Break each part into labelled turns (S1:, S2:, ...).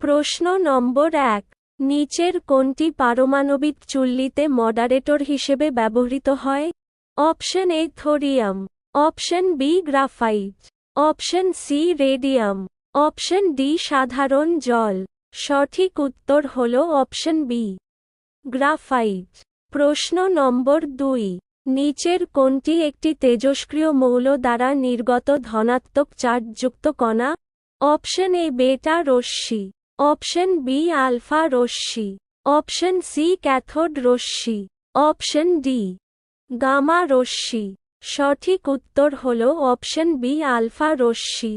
S1: প্রশ্ন নম্বর এক। নিচের কোনটি পারমাণবিক চুল্লিতে মডারেটর হিসেবে ব্যবহৃত হয়? Option A thorium option B graphite option C radium option D সাধারণ জল। সঠিক উত্তর হল অপশন বি। গ্রাফাইট প্রশ্ন নম্বর দুই। নিচের কোনটি একটি তেজস্ক্রিয় মৌল দ্বারা নির্গত ধনাত্মক চার্জযুক্ত কণা? অপশন এ বেটা রশ্মি। অপশন বি আলফা রশ্মি অপশন সি ক্যাথোড রশ্মি অপশন ডি গামা রশ্মি সঠিক উত্তর হল অপশন বি আলফা রশ্মি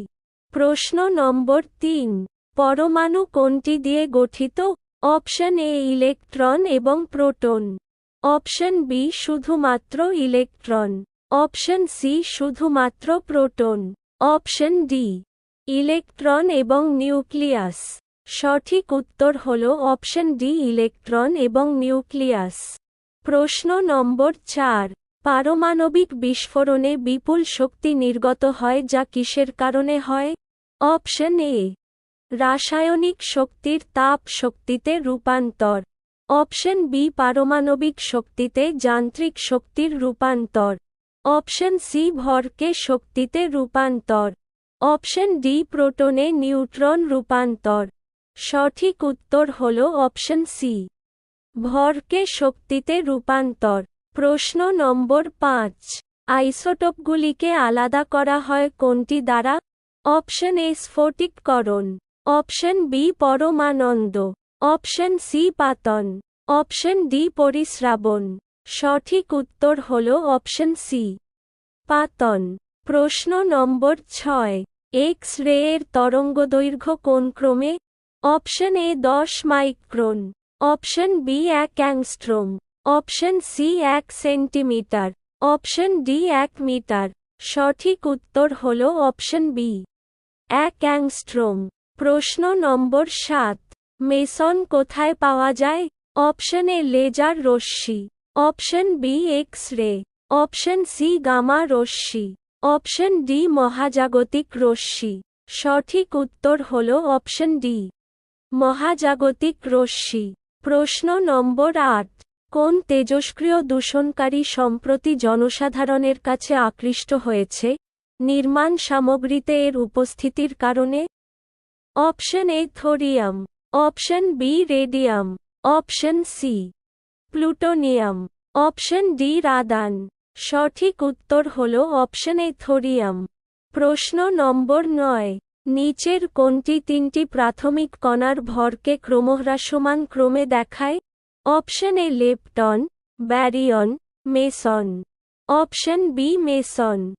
S1: প্রশ্ন নম্বর তিন, পরমাণু কোনটি দিয়ে গঠিত? অপশন এ ইলেকট্রন এবং প্রোটন অপশন বি শুধুমাত্র ইলেকট্রন অপশন সি শুধুমাত্র প্রোটন অপশন ডি ইলেকট্রন এবং নিউক্লিয়াস সঠিক উত্তর হল অপশন ডি, ইলেকট্রন এবং নিউক্লিয়াস। প্রশ্ন নম্বর চার, পারমাণবিক বিস্ফোরণে বিপুল শক্তি নির্গত হয় যা কিসের কারণে হয়? অপশন এ, রাসায়নিক শক্তির তাপ শক্তিতে রূপান্তর। অপশন বি, পারমাণবিক শক্তিতে যান্ত্রিক শক্তির রূপান্তর। অপশন সি, ভরকে শক্তিতে রূপান্তর। অপশন ডি, প্রোটনে নিউট্রন রূপান্তর। সঠিক উত্তর হল অপশন সি ভরকে শক্তিতে রূপান্তর। প্রশ্ন নম্বর পাঁচ। আইসোটোপগুলিকে আলাদা করা হয় কোনটি দ্বারা? অপশন এ স্ফটিককরণ। অপশন বি পরমানন্দ। অপশন সি পাতন। অপশন ডি পরিশ্রাবণ। সঠিক উত্তর হল অপশন সি পাতন। প্রশ্ন নম্বর ছয়। এক্স রে এর তরঙ্গদৈর্ঘ্য কোন ক্রমে? অপশন এ দশ মাইক্রন অপশন বি এক অ্যাংস্ট্রোম অপশন সি এক সেন্টিমিটার অপশন ডি এক মিটার সঠিক উত্তর হল অপশন বি এক অ্যাংস্ট্রোম প্রশ্ন নম্বর সাত। মেসন কোথায় পাওয়া যায়? Option A laser Rashmi. Option B X ray option C gamma Rashmi. Option D মহাজাগতিক রশ্মি। সঠিক উত্তর হল অপশন ডি মহাজাগতিক রশ্মি। প্রশ্ন নম্বর আট। কোন তেজস্ক্রিয় দূষণকারী সম্প্রতি জনসাধারণের কাছে আকৃষ্ট হয়েছে? নির্মাণ সামগ্রীতে এর উপস্থিতির কারণে? Option A thorium. Option B radium. Option C plutonium. Option D radon. সঠিক উত্তর হল অপশন এ থোরিয়াম। প্রশ্ন নম্বর নয়। নিচের কোনটি তিনটি প্রাথমিক কণার ভরকে ক্রমহ্রাসমান ক্রমে দেখায়। Option A lepton, baryon, meson. Option B meson.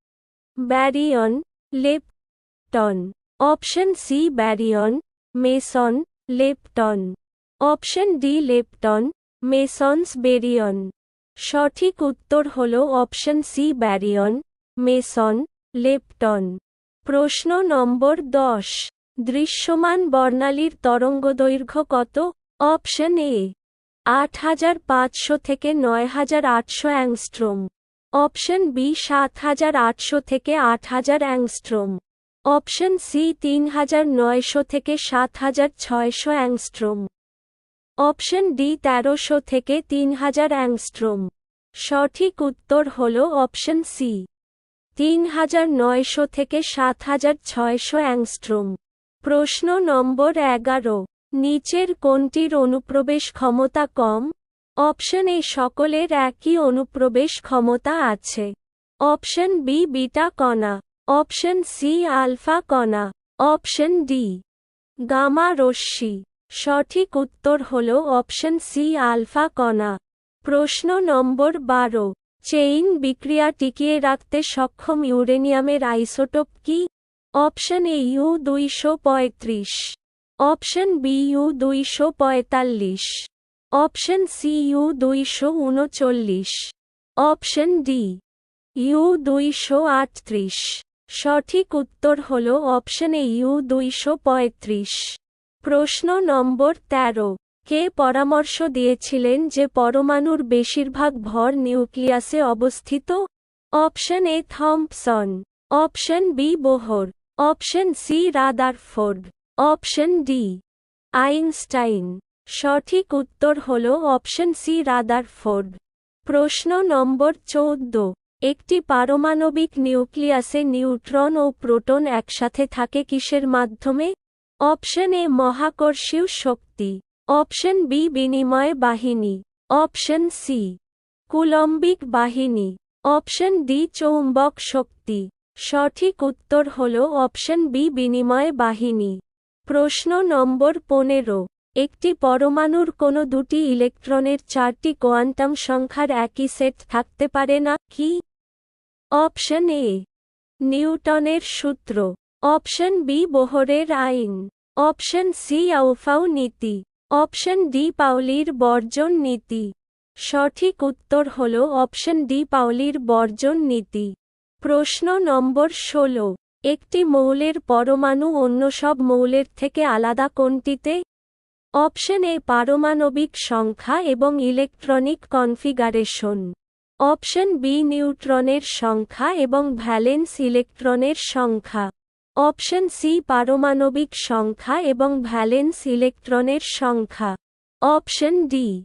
S1: Baryon, lepton. Option C baryon, meson, lepton. Option D lepton, mesons, baryon. সঠিক উত্তর হল option C baryon, meson, lepton. প্রশ্ন নম্বর দশ। দৃশ্যমান বর্ণালীর তরঙ্গদৈর্ঘ্য কত? অপশন এ আট হাজার পাঁচশো থেকে নয় হাজার আটশো অ্যাংস্ট্রোম। অপশন বি সাত হাজার আটশো থেকে আট হাজার অ্যাংস্ট্রোম। অপশন সি তিন হাজার নয়শো থেকে সাত হাজার ছয়শো অ্যাংস্ট্রোম। অপশন ডি, তেরোশো থেকে তিন হাজার অ্যাংস্ট্রোম। সঠিক উত্তর হল অপশন সি। তিন হাজার নয়শো থেকে সাত হাজার ছয়শো অ্যাংস্ট্রোম। প্রশ্ন নম্বর এগারো। নিচের কোনটির অনুপ্রবেশ ক্ষমতা কম? অপশন এ সকলের একই অনুপ্রবেশ ক্ষমতা আছে। অপশন বি বিটা কণা। অপশন সি আলফা কণা। অপশন ডি গামা রশ্মি। সঠিক উত্তর হল অপশন সি আলফা কণা। প্রশ্ন নম্বর বারো। চেইন বিক্রিয়া টিকিয়ে রাখতে সক্ষম ইউরেনিয়ামের আইসোটোপ কি? অপশন এ ইউ দুইশো পঁয়ত্রিশ। অপশন বি ইউ দুইশো পঁয়তাল্লিশ। অপশন সি ইউ দুইশো উনচল্লিশ। অপশন ডি ইউ দুইশো আটত্রিশ। সঠিক উত্তর হল অপশন এ ইউ দুইশো পঁয়ত্রিশ। প্রশ্ন নম্বর তেরো। কে পরামর্শ দিয়েছিলেন যে পরমাণুর বেশিরভাগ ভর নিউক্লিয়াসে অবস্থিত? Option A Thomson, option B Bohr, option C Rutherford, option D Einstein. সঠিক উত্তর হল অপশন সি রাদারফোর্ড। প্রশ্ন নম্বর চৌদ্দ। একটি পারমাণবিক নিউক্লিয়াসে নিউট্রন ও প্রোটন একসাথে থাকে কিসের মাধ্যমে? অপশন এ মহাকর্ষীয় শক্তি। অপশন বি বিনিময় বাহিনী অপশন সি কুলম্বিক বাহিনী অপশন ডি চৌম্বক শক্তি সঠিক উত্তর হল অপশন বি বিনিময় বাহিনী প্রশ্ন নম্বর পনেরো। একটি পরমাণুর কোনো দুটি ইলেকট্রনের চারটি কোয়ান্টাম সংখ্যার একই সেট থাকতে পারে না, কি? অপশন এ নিউটনের সূত্র। অপশন বি বোহরের আইন। অপশন সি আউফাউ নীতি। অপশন ডি পাউলির বর্জন নীতি। সঠিক উত্তর হল অপশন ডি পাউলির বর্জন নীতি। প্রশ্ন নম্বর ষোলো। একটি মৌলের পরমাণু অন্য সব মৌলের থেকে আলাদা কোনটিতে? অপশন এ পারমাণবিক সংখ্যা এবং ইলেকট্রনিক কনফিগারেশন। অপশন বি নিউট্রনের সংখ্যা এবং ভ্যালেন্স ইলেকট্রনের সংখ্যা। অপশন সি পারমাণবিক সংখ্যা এবং ভ্যালেন্স ইলেকট্রনের সংখ্যা। অপশন ডি,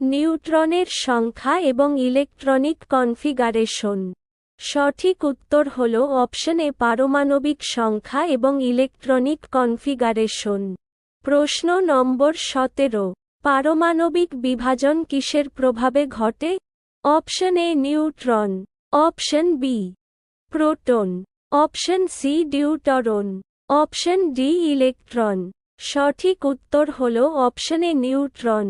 S1: নিউট্রনের সংখ্যা এবং ইলেকট্রনিক কনফিগারেশন। সঠিক উত্তর হল অপশন এ পারমাণবিক সংখ্যা এবং ইলেকট্রনিক কনফিগারেশন। প্রশ্ন নম্বর সতেরো, পারমাণবিক বিভাজন কিসের প্রভাবে ঘটে? Option A neutron, option B, proton. Option C deuteron. Option D electron. সঠিক উত্তর হল অপশন নিউট্রন।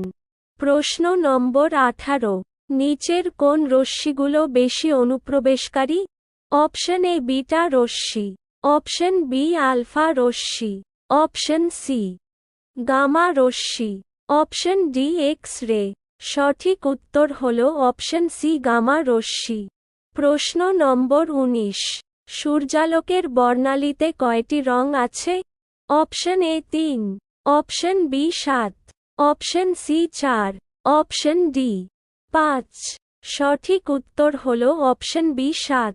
S1: প্রশ্ন নম্বর আঠারো। নিচের কোন রশ্মিগুলো বেশি অনুপ্রবেশকারী? অপশন এ বিটা রশ্মি। অপশন বি আলফা রশ্মি। অপশন সি গামা রশ্মি। অপশন ডি এক্স রে সঠিক উত্তর হল অপশন সি গামা রশ্মি। প্রশ্ন নম্বর উনিশ। সূর্যালোকের বর্ণালীতে কয়টি রং আছে? অপশন এ তিন, অপশন বি সাত, অপশন সি চার, অপশন ডি পাঁচ। সঠিক উত্তর হল অপশন বি সাত।